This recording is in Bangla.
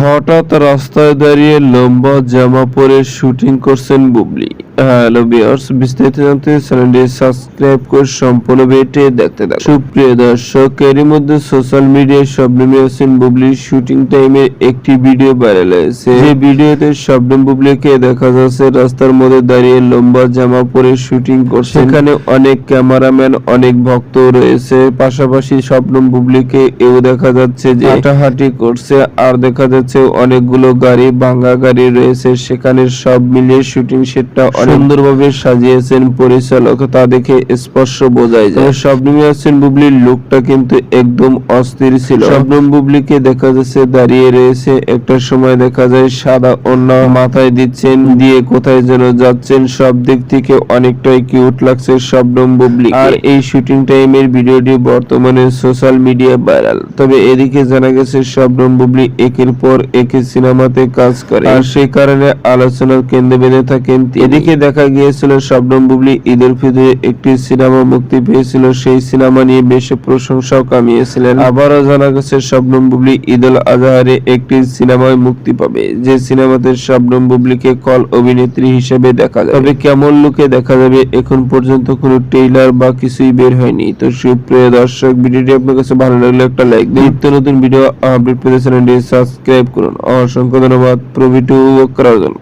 হঠাৎ রাস্তায় দাঁড়িয়ে লম্বা জামা পরে শুটিং করছেন বুবলি। হ্যালো বিয়ার্স বিস্তারিত জানতে চ্যানেলটি সাবস্ক্রাইব করে সম্পূর্ণ ভিডিওটি দেখতে থাকুন। সুপ্রিয় দর্শক, এরই মধ্যে সোশ্যাল মিডিয়ায় শবনম ইয়াসিন বুবলির শুটিং টাইমে একটি ভিডিও ভাইরাল হয়েছে। যে ভিডিওতে শবনম বুবলিকে দেখা যাচ্ছে, রাস্তার মধ্যে দাঁড়িয়ে লম্বা জামা পরে শুটিং করছে। সেখানে অনেক ক্যামেরাম্যান, অনেক ভক্ত রয়েছে। পাশাপাশি শবনম বুবলিকে এও দেখা যাচ্ছে যে হাঁটাহাঁটি করছে, আর দেখা যাচ্ছে অনেকগুলো গাড়ি ভাঙ্গা গাড়ি রয়েছে। সেখানে সব মিলিয়ে শুটিং সেটটা সুন্দরভাবে সাজিয়েছেন পরিচালক তা দেখে স্পষ্ট বোঝাই যায়। শবনম ইয়াসিন বুবলির লুকটা কিন্তু একদম অস্থির ছিল। শবনম বুবলিকে দেখা যাচ্ছে দাঁড়িয়ে রয়েছে একটা সময় দেখা যায় সাদা অন্য মাথায় দিচ্ছেন দিয়ে কোথায় যেন যাচ্ছেন সব দিক থেকে অনেকটাই কিউট লাগছে শবনম বুবলি। আর এই শুটিং টাইমের ভিডিওটি বর্তমানে সোশ্যাল মিডিয়া ভাইরাল তবে এদিকে জানা গেছে শবনম বুবলি একের পর একে সিনেমাতে কাজ করে। আর সেই কারণে আলোচনার কেন্দ্রে বেঁধে থাকেন এদিকে দেখা গিয়েছিল, শবনম বুবলি ঈদের ফিতরে একটি সিনেমা মুক্তি পেয়েছিল, সেই সিনেমা নিয়ে বেশ প্রশংসাও কামিয়েছিলেন। আবারও জানা গেছে, শবনম বুবলি ঈদুল আজহারে একটি সিনেমায় মুক্তি পাবে, যে সিনেমাতে শবনম বুবলিকে কল অভিনেত্রী হিসেবে দেখা যাবে। তবে কেমন লুকে দেখা যাবে, এখন পর্যন্ত কোনো ট্রেইলার বা কিছুই বের হয়নি। তো সুপ্রিয় দর্শক, ভিডিওটি আপনার কাছে ভালো লাগলে একটা লাইক দিন। নিত্য নতুন ভিডিও আপডেট পেতে চ্যানেলটি সাবস্ক্রাইব করুন। অসংখ্য ধন্যবাদ প্রভিটু করার জন্য